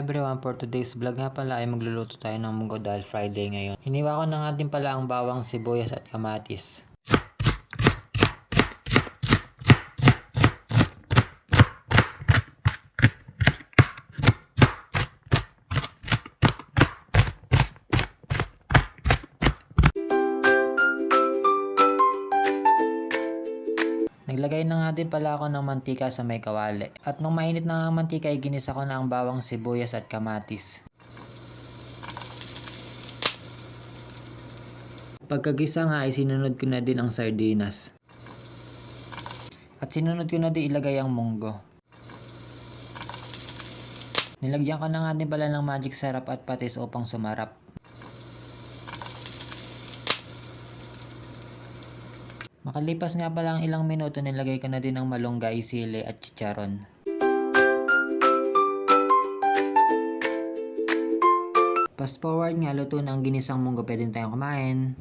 Everyone, for today's vlog nga pala ay magluluto tayo ng munggo dahil Friday ngayon. Hiniwa ko na nga din pala ang bawang sibuyas at kamatis. Naglagay na nga din pala ako ng mantika sa may kawali. At nung mainit na ang mantika ay ginisa ko na ang bawang sibuyas at kamatis. Pagkagisa nga ay sinunod ko na din ang sardinas. At sinunod ko na din ilagay ang munggo. Nilagyan ko na nga din pala ng magic sarap at patis upang sumarap. Makalipas nga pala ang ilang minuto nilagay ko na din ang malunggay, sili at chicharon. Fast forward nga, luto na ang ginisang munggo, pwede tayong kumain.